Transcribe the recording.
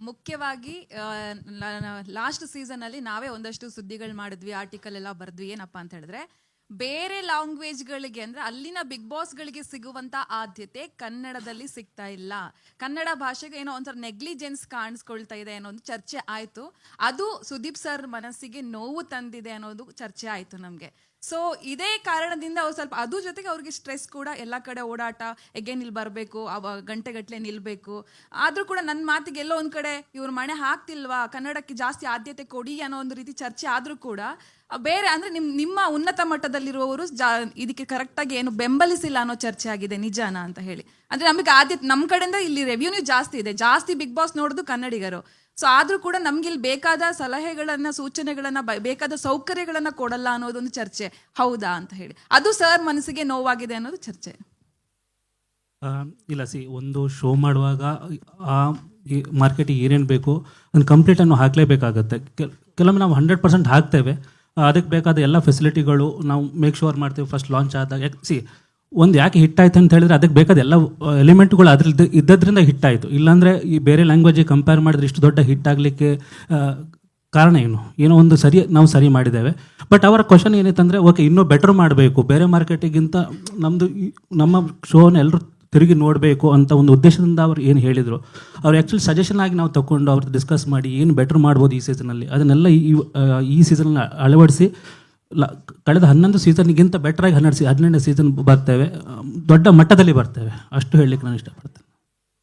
ಮುಖ್ಯವಾಗಿ last season ಅಲ್ಲಿ ನಾವೇ ಒಂದಷ್ಟು ಸುದ್ದಿಗಳು ಮಾಡಿದ್ವಿ ಆರ್ಟಿಕಲ್ ಎಲ್ಲ ಬರೆದ್ವಿ ಏನಪ್ಪಾ ಅಂತ ಹೇಳಿದ್ರೆ ಬೇರೆ ಲ್ಯಾಂಗ್ವೇಜ್ಗಳಿಗೆ ಅಂದ್ರೆ ಅಲ್ಲಿನ ಬಿಗ್ ಬಾಸ್ಗಳಿಗೆ ಸಿಗುವಂತ ಆದ್ಯತೆ ಕನ್ನಡದಲ್ಲಿ ಸಿಗ್ತಾ ಇಲ್ಲ. ಕನ್ನಡ ಭಾಷೆಗೆ ಏನೋ ಒಂಥರ ನೆಗ್ಲಿಜೆನ್ಸ್ ಕಾಣಿಸ್ಕೊಳ್ತಾ ಇದೆ ಅನ್ನೋ ಒಂದು ಚರ್ಚೆ ಆಯ್ತು. ಅದು ಸುದೀಪ್ ಸರ್ ಮನಸ್ಸಿಗೆ ನೋವು ತಂದಿದೆ ಅನ್ನೋದು ಚರ್ಚೆ ಆಯ್ತು ನಮಗೆ. ಸೊ ಇದೇ ಕಾರಣದಿಂದ ಅವ್ರು ಸ್ವಲ್ಪ ಅದು ಜೊತೆಗೆ ಅವ್ರಿಗೆ ಸ್ಟ್ರೆಸ್ ಕೂಡ ಎಲ್ಲ ಕಡೆ ಓಡಾಟ ಎಗೇನ್ ಇಲ್ಲಿ ಬರಬೇಕು, ಅವ ಗಂಟೆಗಟ್ಟಲೆ ನಿಲ್ಲಬೇಕು ಆದ್ರೂ ಕೂಡ ನನ್ನ ಮಾತಿಗೆ ಎಲ್ಲೋ ಒಂದ್ ಕಡೆ ಇವ್ರ ಮನೆ ಹಾಕ್ತಿಲ್ವಾ? ಕನ್ನಡಕ್ಕೆ ಜಾಸ್ತಿ ಆದ್ಯತೆ ಕೊಡಿ ಅನ್ನೋ ಒಂದು ರೀತಿ ಚರ್ಚೆ ಆದ್ರೂ ಕೂಡ, ಬೇರೆ ಅಂದ್ರೆ ನಿಮ್, ನಿಮ್ಮ ಉನ್ನತ ಮಟ್ಟದಲ್ಲಿರುವವರು ಜಾ, ಇದಕ್ಕೆ ಕರೆಕ್ಟಾಗಿ ಏನು ಬೆಂಬಲಿಸಿಲ್ಲ ಅನ್ನೋ ಚರ್ಚೆ ಆಗಿದೆ ನಿಜಾನ ಅಂತ ಹೇಳಿ. ಅಂದ್ರೆ ನಮಗೆ ಆದ್ಯತೆ ನಮ್ಮ ಕಡೆಯಿಂದ ಇಲ್ಲಿ ರೆವ್ಯೂನ್ಯೂ ಜಾಸ್ತಿ ಇದೆ. ಜಾಸ್ತಿ ಬಿಗ್ ಬಾಸ್ ನೋಡೋದು ಕನ್ನಡಿಗರು. ಸೊ ಆದರೂ ಕೂಡ ನಮ್ಗೆ ಇಲ್ಲಿ ಬೇಕಾದ ಸಲಹೆಗಳನ್ನ, ಸೂಚನೆಗಳನ್ನ ಬೇಕಾದ ಸೌಕರ್ಯಗಳನ್ನ ಕೊಡಲ್ಲ ಅನ್ನೋದೊಂದು ಚರ್ಚೆ. ಹೌದಾ ಅಂತ ಹೇಳಿ. ಅದು ಸರ್ ಮನಸ್ಸಿಗೆ ನೋವಾಗಿದೆ ಅನ್ನೋದು ಚರ್ಚೆ. ಇಲ್ಲ ಸಿ, ಒಂದು ಶೋ ಮಾಡುವಾಗ ಆ ಮಾರ್ಕೆಟಿಗೆ ಏನೇನು ಬೇಕು ಅದನ್ನು ಕಂಪ್ಲೀಟನ್ನು ಹಾಕಲೇಬೇಕಾಗತ್ತೆ. ಕೆಲ್- ಕೆಲವೊಮ್ಮೆ ನಾವು ಹಂಡ್ರೆಡ್ ಪರ್ಸೆಂಟ್ ಹಾಕ್ತೇವೆ. ಅದಕ್ಕೆ ಬೇಕಾದ ಎಲ್ಲ ಫೆಸಿಲಿಟಿಗಳು ನಾವು ಮೇಕ್ ಶೋರ್ ಮಾಡ್ತೀವಿ. ಫಸ್ಟ್ ಲಾಂಚ್ ಆದಾಗ ಸಿ ಒಂದು ಯಾಕೆ ಹಿಟ್ ಆಯ್ತು ಅಂತ ಹೇಳಿದ್ರೆ ಅದಕ್ಕೆ ಬೇಕಾದ ಎಲ್ಲ ಎಲಿಮೆಂಟ್ಗಳು ಅದ್ರದ್ದು, ಇದ್ದದ್ರಿಂದ ಹಿಟ್ ಆಯಿತು. ಇಲ್ಲಾಂದರೆ ಈ ಬೇರೆ ಲ್ಯಾಂಗ್ವೇಜಿಗೆ ಕಂಪೇರ್ ಮಾಡಿದ್ರೆ ಇಷ್ಟು ದೊಡ್ಡ ಹಿಟ್ ಆಗಲಿಕ್ಕೆ ಕಾರಣ ಏನು? ಏನೋ ಒಂದು ಸರಿ, ನಾವು ಸರಿ ಮಾಡಿದ್ದೇವೆ. ಬಟ್ ಅವರ ಕ್ವಶನ್ ಏನಿತ್ತಂದರೆ ಓಕೆ ಇನ್ನೂ ಬೆಟರ್ ಮಾಡಬೇಕು. ಬೇರೆ ಮಾರ್ಕೆಟಿಗಿಂತ ನಮ್ಮದು ನಮ್ಮ ಶೋನ ಎಲ್ಲರೂ ತಿರುಗಿ ನೋಡಬೇಕು ಅಂತ ಒಂದು ಉದ್ದೇಶದಿಂದ ಅವ್ರು ಏನು ಹೇಳಿದರು. ಅವ್ರು ಆ್ಯಕ್ಚುಲಿ ಸಜೆಷನ್ ಆಗಿ ನಾವು ತಗೊಂಡು ಅವ್ರದ್ದು ಡಿಸ್ಕಸ್ ಮಾಡಿ ಏನು ಬೆಟರ್ ಮಾಡ್ಬೋದು ಈ ಸೀಸನಲ್ಲಿ ಅದನ್ನೆಲ್ಲ ಈ ಈ ಸೀಸನ್ನ ಅಳವಡಿಸಿ, ಲ, ಕಳೆದ ಹನ್ನೊಂದು ಸೀಸನ್ಗಿಂತ ಬೆಟ್ರಾಗಿ ಹನ್ನೆರಡು ಸೀ ಹದಿನೆಂಟು ಸೀಸನ್ ಬರ್ತೇವೆ. ದೊಡ್ಡ ಮಟ್ಟದಲ್ಲಿ ಬರ್ತೇವೆ. ಅಷ್ಟು ಹೇಳಲಿಕ್ಕೆ ನಾನು ಇಷ್ಟಪಡ್ತೇನೆ.